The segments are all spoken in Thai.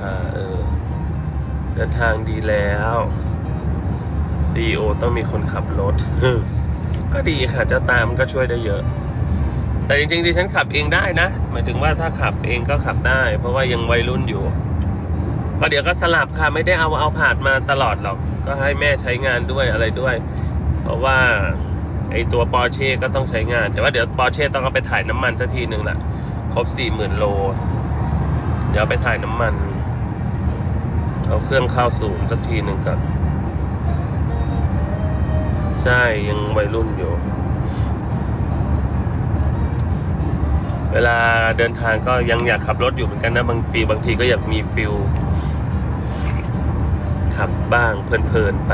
ค่ะเออเดินทางดีแล้ว CEO ต้องมีคนขับรถ ก็ดีค่ะเจ้าตามก็ช่วยได้เยอะ แต่จริงๆดิฉันขับเองได้นะ หมายถึงว่าถ้าขับเองก็ขับได้ เพราะว่ายังวัยรุ่นอยู่ ก็เดี๋ยวก็สลับค่ะไม่ได้เอาเอาผ่านมาตลอดหรอก ก็ให้แม่ใช้งานด้วยอะไรด้วย เพราะว่าไอตัวปอร์เช่ก็ต้องใช้งาน แต่ว่าเดี๋ยวปอร์เช่ต้องเอาไปถ่ายน้ำมันสักทีหนึ่งแหละครบสี่หมื่นโล เดี๋ยวไปถ่ายน้ำมัน เอาเครื่องเข้าศูนย์สักทีหนึ่งก่อนใช่ยังวัยรุ่นอยู่ เวลาเดินทางก็ยังอยากขับรถอยู่เหมือนกันนะบางทีบางทีก็อยากมีฟิลขับบ้างเพลินๆไป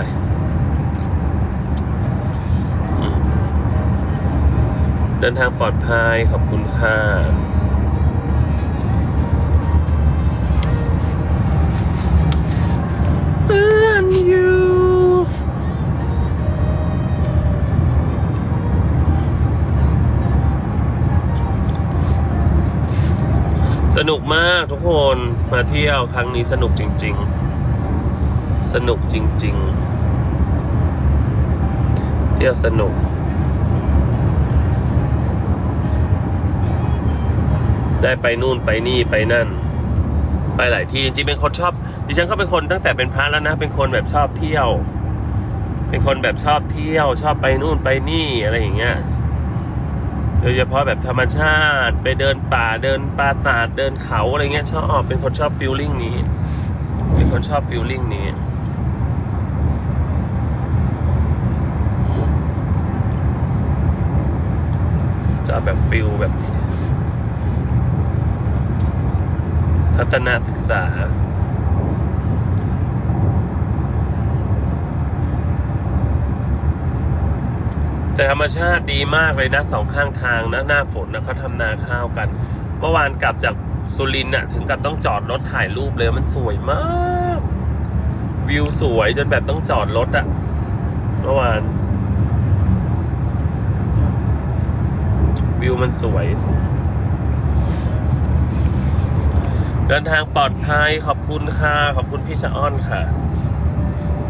เดินทางปลอดภัยขอบคุณค่ะากทุกคนมาเที่ยวครั้งนี้สนุกจริง ๆ สนุกจริง ๆ เที่ยวสนุกได้ไปนู่นไปนี่ไปนั่น ไปหลายที่จริงๆเป็นคนชอบดิฉันก็เป็นคนตั้งแต่เป็นพระแล้วนะ เป็นคนแบบชอบเที่ยว เป็นคนแบบชอบเที่ยว ชอบไปนู่นไปนี่อะไรอย่างเงี้ย โดยเฉพาะแบบธรรมชาติไปเดินป่าเดินปราสาทเดินเขาอะไรเงี้ยชอบเป็นคนชอบฟิลลิ่งนี้ เป็นคนชอบฟิลลิ่งนี้จะแบบฟิลแบบ ทัศนศึกษา แต่ธรรมชาติดีมากเลยนะสองข้างทางนะหน้าฝนนะเขาทำนาข้าวกัน เมื่อวานกลับจากสุรินทร์น่ะถึงกับต้องจอดรถถ่ายรูปเลยมันสวยมาก วิวสวยจนแบบต้องจอดรถอะเมื่อวาน วิวมันสวย เดินทางปลอดภัยขอบคุณค่ะ ขอบคุณพี่ชะอ้อนค่ะ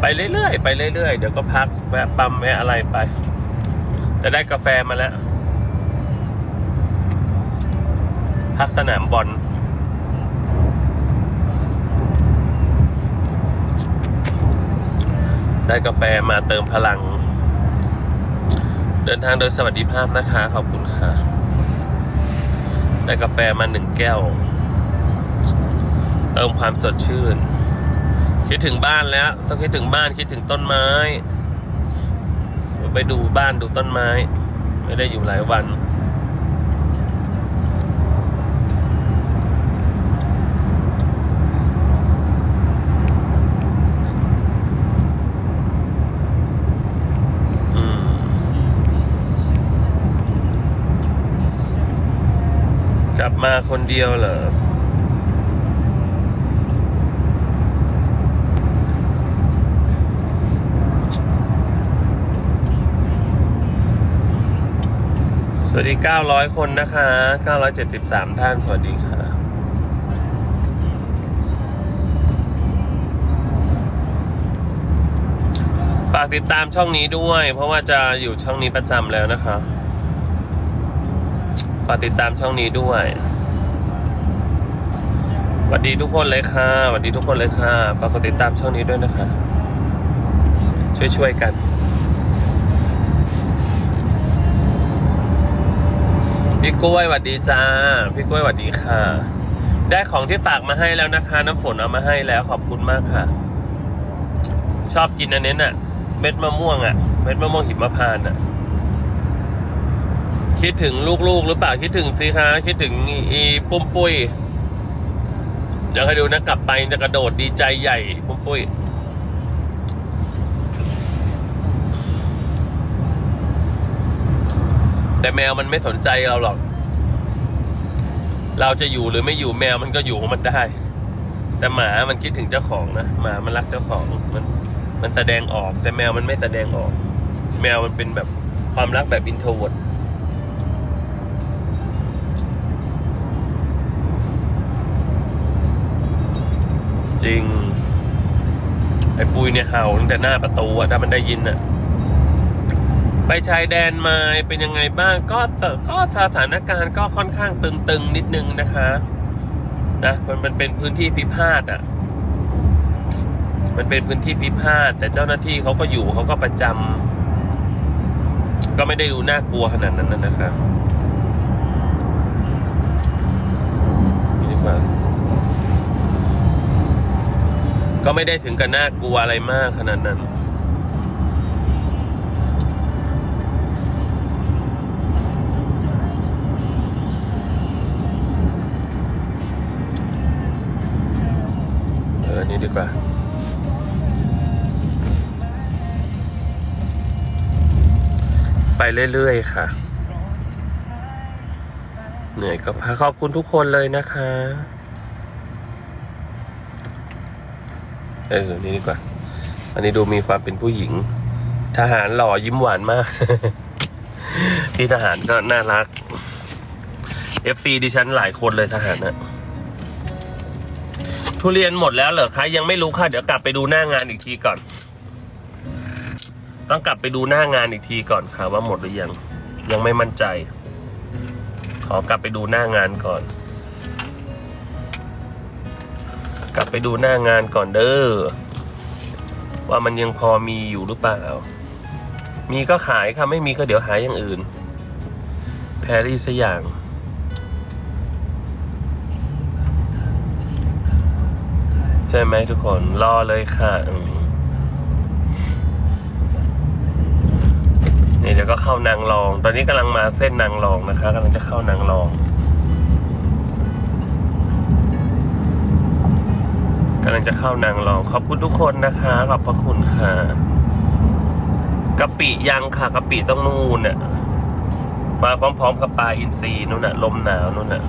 ไปเรื่อยๆ ไปเรื่อยๆ เดี๋ยวก็พักแวะปั๊มแวะอะไรไป จะได้กาแฟมาแล้ว พักสนามบอลได้กาแฟมาเติมพลัง เดินทางโดยสวัสดิภาพนะคะ ขอบคุณค่ะ ได้กาแฟมาหนึ่งแก้ว เติมความสดชื่น คิดถึงบ้านแล้ว ต้องคิดถึงบ้านคิดถึงต้นไม้ ไปดูบ้านดูต้นไม้ ไม่ได้อยู่หลายวัน กลับมาคนเดียวเหรอ ส วัสดี 900 คนนะคะ 973 ท่าน สวัสดีค่ะ ฝากติดตามช่องนี้ด้วย เพราะว่าจะอยู่ช่องนี้ประจำแล้วนะคะ ฝากติดตามช่องนี้ด้วยสวัสดีทุกคนเลยค่ะสวัสดีทุกคนเลยค่ะฝากกดติดตามช่องนี้ด้วยนะคะ ช่วยๆกัน พี่กล้วยหวัดดีจ้า พี่กล้วยหวัดดีค่ะ ได้ของที่ฝากมาให้แล้วนะคะ น้ำฝนเอามาให้แล้วขอบคุณมากค่ะ ชอบกินอันนี้น่ะ เม็ดมะม่วงอะ เม็ดมะม่วงหิมพานต์อะ คิดถึงลูกๆหรือเปล่าคิดถึงสิคะคิดถึงอีอีปุ้มปุ้ยเดี๋ยวให้ดูนะกลับไปจะกระโดดดีใจใหญ่ปุ้มปุ้ยแต่แมวมันไม่สนใจเราหรอก เราจะอยู่หรือไม่อยู่แมวมันก็อยู่ของมันได้ แต่หมามันคิดถึงเจ้าของนะหมามันรักเจ้าของมันมันแสดงออก แต่แมวมันไม่แสดงออก แมวมันเป็นแบบความรักแบบอินโทรเวิร์ดจริง ไอ้ปุยเนี่ยเห่าตั้งแต่หน้าประตูอะถ้ามันได้ยินอะ ไปชายแดนมาเป็นยังไงบ้างก็ก็สถานการณ์ก็ค่อนข้างตึงๆนิดนึงนะคะนะมันมันเป็นพื้นที่พิพาทอะมันเป็นพื้นที่พิพาทแต่เจ้าหน้าที่เขาก็อยู่เขาก็ประจำก็ไม่ได้ดูน่ากลัวขนาดนั้นนะครับนี่ดีกว่าก็ไม่ได้ถึงกับน่ากลัวอะไรมากขนาดนั้น เรื่อยๆ ค่ะ เหนื่อยก็พาขอบคุณทุกคนเลยนะคะ เออ นี่ดีกว่า อันนี้ดูมีความเป็นผู้หญิง ทหารหล่อยิ้มหวานมาก พี่ทหารก็น่ารัก FC ดิฉันหลายคนเลยทหารนะทุเรียนหมดแล้วเหรอคะ ยังไม่รู้ค่ะ เดี๋ยวกลับไปดูหน้างานอีกทีก่อน ต้องกลับไปดูหน้างานอีกทีก่อนค่ะว่าหมดหรือยัง ยังไม่มั่นใจ ขอกลับไปดูหน้างานก่อน กลับไปดูหน้างานก่อนเด้อว่ามันยังพอมีอยู่หรือเปล่า มีก็ขายค่ะไม่มีก็เดี๋ยวหายอย่างอื่น แพรรี่สอย่างใช่ไหมทุกคนรอเลยค่ะอืม นี่เดี๋ยวก็เข้านางรอง ตอนนี้กำลังมาเส้นนางรองนะคะกำลังจะเข้านางรองกำลังจะเข้านางรอง ขอบคุณทุกคนนะคะขอบพระคุณค่ะกะปิยังค่ะกะปิต้องนู่นน่ะมาพร้อมๆกับปลาอินทรีนู่นน่ะ ลมหนาวนู่นน่ะ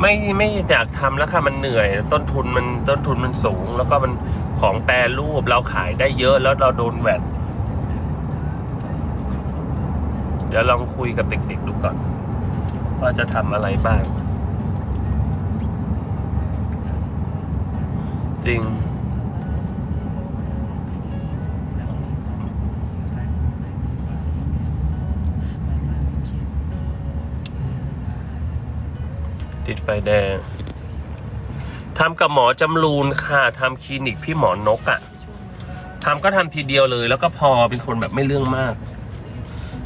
ไม่ไม่อยากทำแล้วค่ะมันเหนื่อย ต้นทุนมันต้นทุนมันสูง แล้วก็มันของแปรรูปเราขายได้เยอะแล้วเราโดนแวดเดี๋ยวลองคุยกับเด็กๆดูก่อน ว่าจะทำอะไรบ้าง จริง ติดไฟแดงทำกับหมอจำรูนค่ะทำคลินิกพี่หมอนกอะ่ะทำก็ทำทีเดียวเลย แล้วก็พอเป็นคนแบบไม่เรื่องมาก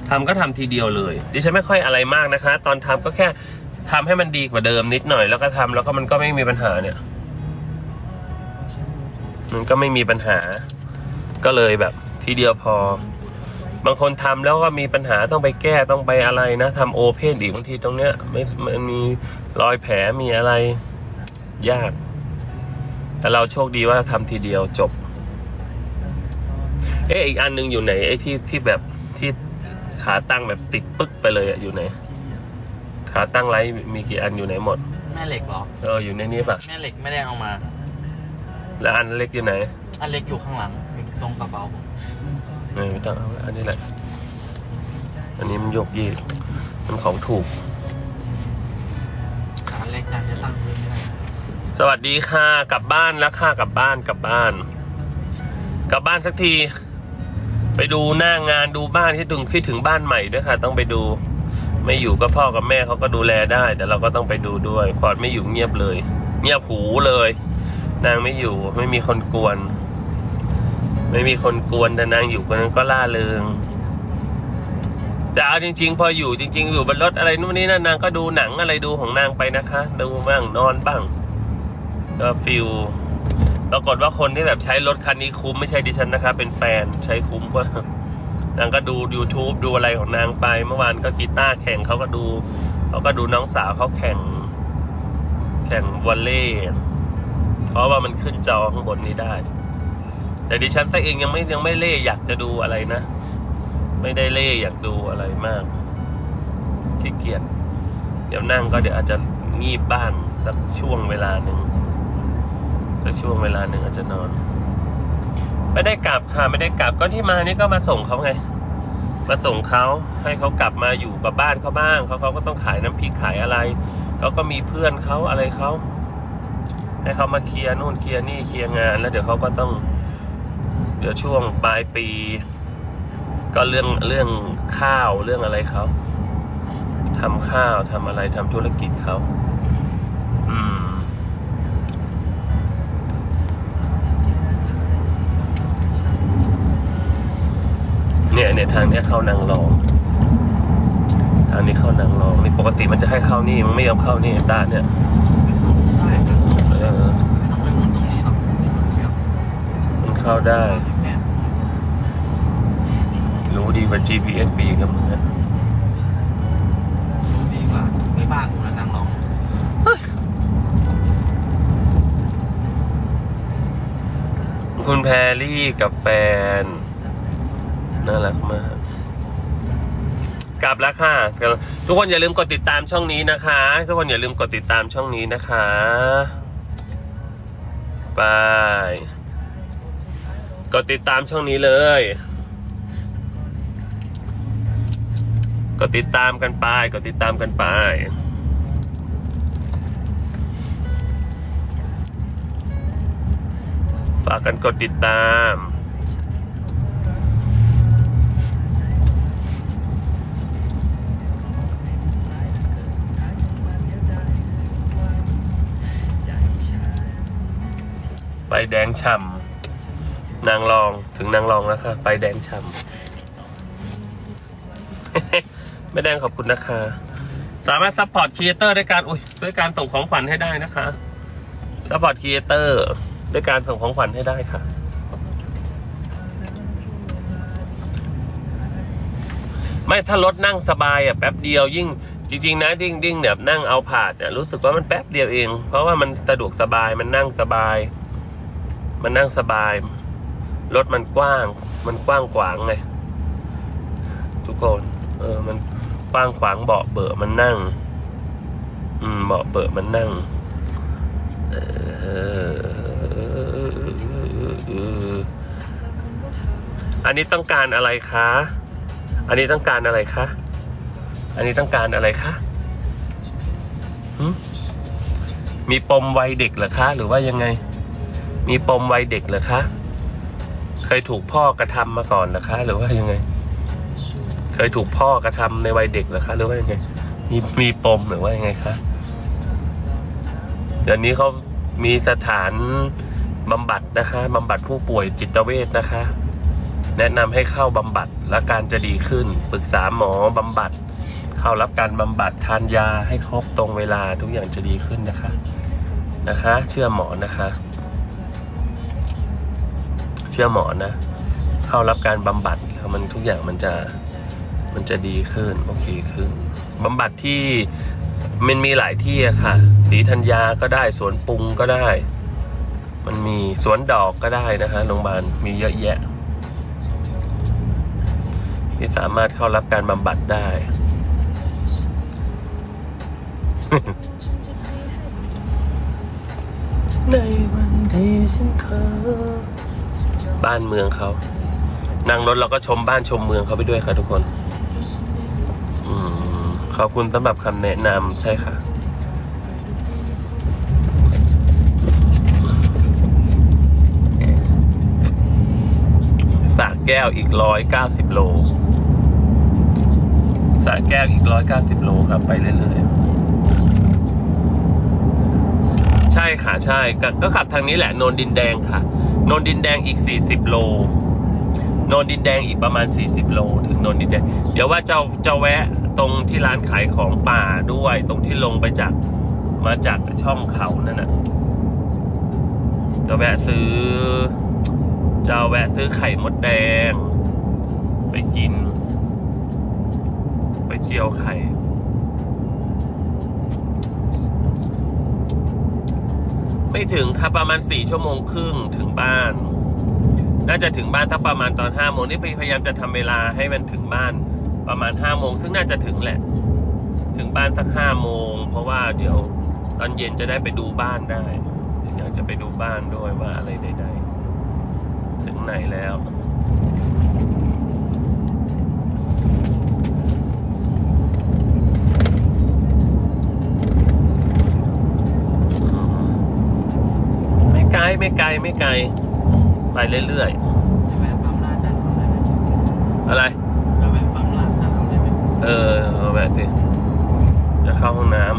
ทำก็ทำทีเดียวเลย ดิฉันไม่ค่อยอะไรมากนะคะ ตอนทำก็แค่ทำให้มันดีกว่าเดิมนิดหน่อยแล้วก็ทำแล้วก็มันก็ไม่มีปัญหาเนี่ย มันก็ไม่มีปัญหา ก็เลยแบบทีเดียวพอ บางคนทำแล้วก็มีปัญหาต้องไปแก้ต้องไปอะไรนะทำโอเพนอีกบางทีตรงเนี้ยไม่มันมีรอยแผลมีอะไรยาก แต่เราโชคดีว่าทำทีเดียวจบ เอ๊ะอีกอันหนึงอยู่ไหนไอ้ที่ที่แบบที่ ขาตั้งแบบติดปึ๊กไปเลยอะอยู่ไหน ขาตั้งไรมีกี่อันอยู่ไหนหมด แม่เหล็กเหรอ เอออยู่ในนี้ป่ะแม่เหล็กไม่ได้เอามา แล้วอันเล็กอยู่ไหนอันเล็กอยู่ข้างหลังอยู่ตรงกระเป๋าผมไม่ไม่ต้องเอาอันนี้แหละ อันนี้มันโยกเยกมันของถูก อันเล็กจานจะตั้งพื้นไม่ได้สวัสดีค่ะ กลับบ้านแล้วค่ะกลับบ้านกลับบ้าน กลับบ้านสักที ไปดูหน้างานดูบ้านที่ถึงที่ถึงบ้านใหม่ด้วยค่ะ ต้องไปดู ไม่อยู่ก็พ่อกับแม่เขาก็ดูแลได้ แต่เราก็ต้องไปดูด้วยฟอร์ดไม่อยู่เงียบเลย เงียบหูเลย นางไม่อยู่ไม่มีคนกวน ไม่มีคนกวนแต่นางอยู่คนนั้นก็ล่าเริงแต่เอาจริง ๆ พออยู่จริง ๆ อยู่บนรถอะไรนู่นนี่นั่นนางก็ดูหนังอะไรดูของนางไปนะคะ ดูบ้างนอนบ้างก็ฟิล ปรากฏว่าคนที่แบบใช้รถคันนี้คุ้มไม่ใช่ดิฉันนะคะ เป็นแฟนใช้คุ้มกว่านางก็ดู YouTube ดูอะไรของนางไป เมื่อวานก็กีตาร์แข่งเขาก็ดูเขาก็ดูน้องสาวเขาแข่ง แข่งวอลเลย์เพราะว่ามันขึ้นจอข้างบนนี้ได้ แต่ดิฉันแต่เองยังไม่ยังไม่เล่อยากจะดูอะไรนะ ไม่ได้เล่อยากดูอะไรมากขี้เกียจเดี๋ยวนั่งก็เดี๋ยวอาจจะงีบบ้างสักช่วงเวลาหนึ่ง ช่วงเวลาหนึ่งอาจจะนอน ไม่ได้กลับค่ะไม่ได้กลับก็ที่มานี่ก็มาส่งเขาไง มาส่งเขาให้เขากลับมาอยู่กับบ้านเขาบ้างเขาเขาก็ต้องขายน้ำพริกขายอะไรเขาก็มีเพื่อนเขาอะไรเขาให้เขามาเคลียร์นู่นเคลียร์นี่เคลียร์งาน แล้วเดี๋ยวเขาก็ต้อง เดี๋ยวช่วงปลายปี ก็เรื่องเรื่องข้าวเรื่องอะไรเขาทำข้าวทำอะไรทำธุรกิจเขา เนี่ยเนี่ยทางเนี้ยเข้านางรอง ทางนี้เข้านางรองนี่ปกติมันจะให้เข้านี่มันไม่ยอมเข้านี่ด้านเนี่ยได้ครับเออไม่ต้องไปหมุนตรงนี้หรอกเชือกมันเข้าได้แม่รู้ดีกว่า GPS ปีกับมึงนะรู้ดีกว่าไม่บ้านกูนะนางรองคุณแพรรี่กับแฟน น่ารักมากกลับแล้วค่ะ ทุกคนอย่าลืมกดติดตามช่องนี้นะคะ ทุกคนอย่าลืมกดติดตามช่องนี้นะคะบายกดติดตามช่องนี้เลยกดติดตามกันไปกดติดตามกันไปฝากกันกดติดตาม ไฟแดงฉ่ำนางรองถึงนางรองแล้วค่ะไฟแดงฉ่ำ ไม่แดงขอบคุณนะคะ สามารถซัพพอร์ตครีเอเตอร์ด้วยการอุ้ยด้วยการส่งของขวัญให้ได้นะคะซัพพอร์ตครีเอเตอร์ด้วยการส่งของขวัญให้ได้ค่ะ ไม่ถ้ารถนั่งสบายอะแป๊บเดียวยิ่งจริงๆนะดิ้งดิ้งเนี่ยนั่งเอาผาดเนี่ยรู้สึกว่ามันแป๊บเดียวเอง เพราะว่ามันสะดวกสบายมันนั่งสบาย มันนั่งสบาย รถมันกว้าง มันกว้างขวางไงทุกคน เออ มันกว้างขวางเบาะเบอะมันนั่ง อืมเบาะเบอะมันนั่ง เอออันนี้ต้องการอะไรคะ อันนี้ต้องการอะไรคะ อันนี้ต้องการอะไรคะหึมีปมวัยเด็กเหรอคะ หรือว่ายังไง มีปมวัยเด็กเหรอคะ เคยถูกพ่อกระทำมาก่อนเหรอคะ หรือว่ายังไง เคยถูกพ่อกระทำในวัยเด็กเหรอคะ หรือว่ายังไง มีมีปมหรือว่ายังไงคะเดี๋ยวนี้เขามีสถานบำบัดนะคะบำบัดผู้ป่วยจิตเวชนะคะ แนะนำให้เข้าบำบัดและการจะดีขึ้น ปรึกษาหมอบำบัด เข้ารับการบำบัดทานยาให้ครบตรงเวลาทุกอย่างจะดีขึ้นนะคะ นะคะ เชื่อหมอนะคะ ชื่อหมอนะเข้ารับการบำบัดแล้วมันทุกอย่างมันจะมันจะดีขึ้นโอเคขึ้นบำบัดที่มันมีหลายที่อะค่ะ สีธัญญาก็ได้สวนปรุงก็ได้ มันมีสวนดอกก็ได้นะคะโรงพยาบาลมีเยอะแยะที่สามารถเข้ารับการบำบัดได้ ในวันที่ฉันเคย บ้านเมืองเขา นั่งรถเราก็ชมบ้านชมเมืองเขาไปด้วยค่ะทุกคนอขอบคุณสำหรับคำแนะนำใช่ค่ะสระแก้วอีกร้อยเก้าสิบโลสระแก้วอีกร้อยเก้าสิบโลครับ ไปเรื่อยๆ ใช่ค่ะ ใช่ ก็ขับทางนี้แหละ โนนดินแดงค่ะ นนดินแดงอีกสี่สิบโลนนดินแดงอีกประมาณ 40 โล ถึงนนดินแดง เดี๋ยวว่าจะจะแวะตรงที่ร้านขายของป่าด้วย ตรงที่ลงไปจากมาจากช่องเขานั่นน่ะจะแวะซื้อ จะแวะซื้อไข่มดแดง ไปกิน ไปเจียวไข่ ไม่ถึงครับประมาณสี่ชั่วโมงครึ่งถึงบ้าน น่าจะถึงบ้านสักประมาณตอนห้าโมงนี่พยายามจะทำเวลาให้มันถึงบ้านประมาณห้าโมงซึ่งน่าจะถึงแหละ ถึงบ้านสักห้าโมงเพราะว่าเดี๋ยวตอนเย็นจะได้ไปดูบ้านได้อยากจะไปดูบ้านด้วยว่าอะไรใดๆถึงไหนแล้ว ไม่ไกลไม่ไกล ไปเรื่อยจะแวะปั๊มลาดด้านหลังได้ไหมๆ อะไรจะแวะปั๊มลาดด้านหลังได้ไหมเออเอาแบบสิจะเข้าห้องน้ำ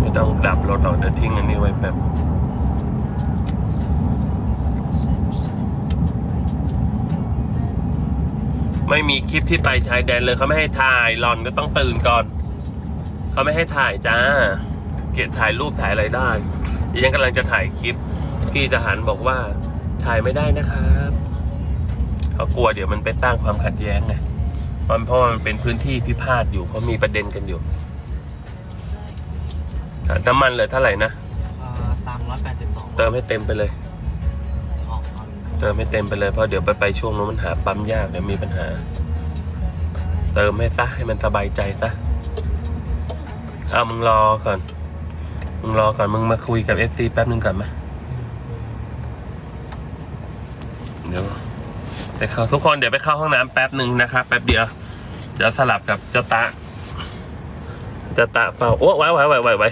ไม่ต้องดับรถหรอกเดี๋ยวทิ้งอันนี้ไว้แป๊บ ไม่มีคลิปที่ไปชายแดนเลยเขาไม่ให้ถ่ายหลอนก็ต้องตื่นก่อน เขาไม่ให้ถ่ายจ้า เกียรถ่ายรูปถ่ายอะไรได้ดิฉันกำลังจะถ่ายคลิปพี่ทหารบอกว่าถ่ายไม่ได้นะครับเขากลัวเดี๋ยวมันไปตั้งความขัดแย้งไงเพราะเพราะว่ามันเป็นพื้นที่พิพาทอยู่เขามีประเด็นกันอยู่อะน้ำมันเหลยเท่าไหร่นะสามร้อยแปดสิบสองเติมให้เต็มไปเลยออกตอน เติมให้เต็มไปเลยเพราะเดี๋ยวไปไปช่วงนู้นมันหาปั๊มยากเดี๋ยวมีปัญหา เติมให้ซะให้มันสบายใจซะเอามึงรอก่อน มึงรอก่อนมึงมาคุยกับเอฟซีแป๊บนึงก่อนไหมเดี๋ยวไปเข้าทุกคนเดี๋ยวไปเข้าห้องน้ำแป๊บหนึ่งนะครับแป๊บเดียว เดี๋ยวสลับกับเจ้าตะเจ้าตะเฝ้าโอ้ไว้ไว้ไว้ไว้ไว้